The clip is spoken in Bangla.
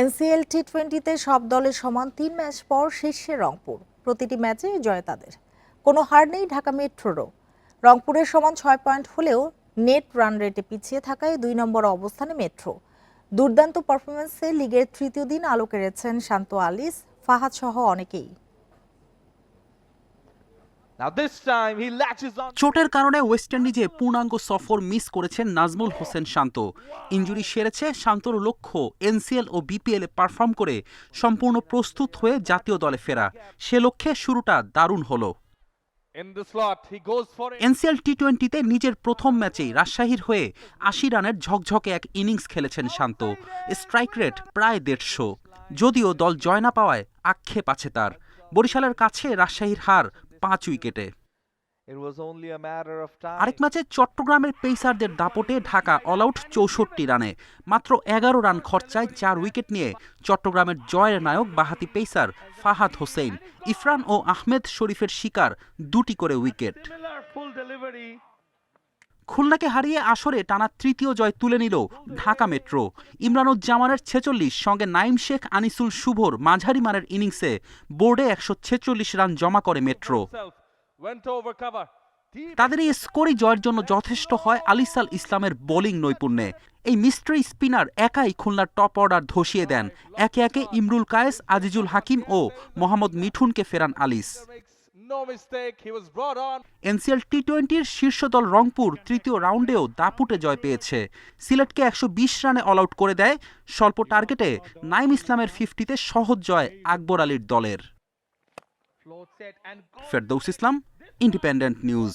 এনসিএল টি টোয়েন্টিতে সব দলের সমান তিন ম্যাচ পর শীর্ষে রংপুর। প্রতিটি ম্যাচে জয় তাদের। কোনো হার নেই ঢাকা মেট্রোরও। রংপুরের সমান ছয় পয়েন্ট হলেও নেট রান রেটে পিছিয়ে থাকায় দুই নম্বর অবস্থানে মেট্রো। দুর্দান্ত পারফরমেন্সে লিগের তৃতীয় দিন আলো কেড়েছেন শান্ত আলিস, ফাহাদ সহ অনেকেই। চোটের কারণে ওয়েস্ট ইন্ডিজে পূর্ণাঙ্গ সফর মিস করেছেন নাজমুল হোসেন শান্ত। ইঞ্জুরি সেরেছে শান্তর লক্ষ্য এনসিএল ও বিপিএল এ পারফর্ম করে সম্পূর্ণ প্রস্তুত হয়ে জাতীয় দলে ফেরা। সে লক্ষ্যে শুরুটা দারুণ হলো. এনসিএল টি টোয়েন্টিতে নিজের প্রথম ম্যাচেই রাজশাহীর হয়ে আশি রানের ঝকঝকে এক ইনিংস খেলেছেন শান্ত। স্ট্রাইক রেট প্রায় দেড়শো। যদিও দল জয় না পাওয়ায় আক্ষেপ আছে তার। বরিশালের কাছে রাজশাহীর হার পাঁচ উইকেটে. আরেক ম্যাচে চট্টগ্রামের পেসারদের দাপটে ঢাকা অলআউট চৌষট্টি রানে মাত্র এগারো রান খরচায় চার উইকেট নিয়ে চট্টগ্রামের জয়ের নায়ক বাহাতি পেসার ফাহাদ হোসেন ইফরান ও আহমেদ শরীফের শিকার দুটি করে উইকেট. খুলনাকে হারিয়ে আসরে টানা তৃতীয় জয় তুলে নিল ঢাকা মেট্রো। ইমরানুজ্জামানের ছেচল্লিশ, সঙ্গে নাইম শেখ, আনিসুল শুভর মাঝারি মানের ইনিংসে বোর্ডে একশো ছেচল্লিশ রান জমা করে মেট্রো। তাদের এই স্কোরই জয়ের জন্য যথেষ্ট হয় আলিসাল ইসলামের বোলিং নৈপুণ্যে। এই মিস্ট্রি স্পিনার একাই খুলনার টপ অর্ডার ধসিয়ে দেন। একে একে ইমরুল কায়েস, আজিজুল হাকিম ও মোহাম্মদ মিঠুনকে ফেরান আলিস। এনসিএল টি টোয়েন্টির শীর্ষ দল রংপুর তৃতীয় রাউন্ডেও দাপুটে জয় পেয়েছে। সিলেটকে একশো বিশ রানে অল আউট করে দেয়। স্বল্প টার্গেটে নাইম ইসলামের ফিফটিতে সহজ জয় আকবর আলীর দলের. ফেরদৌস ইসলাম ইন্ডিপেন্ডেন্ট নিউজ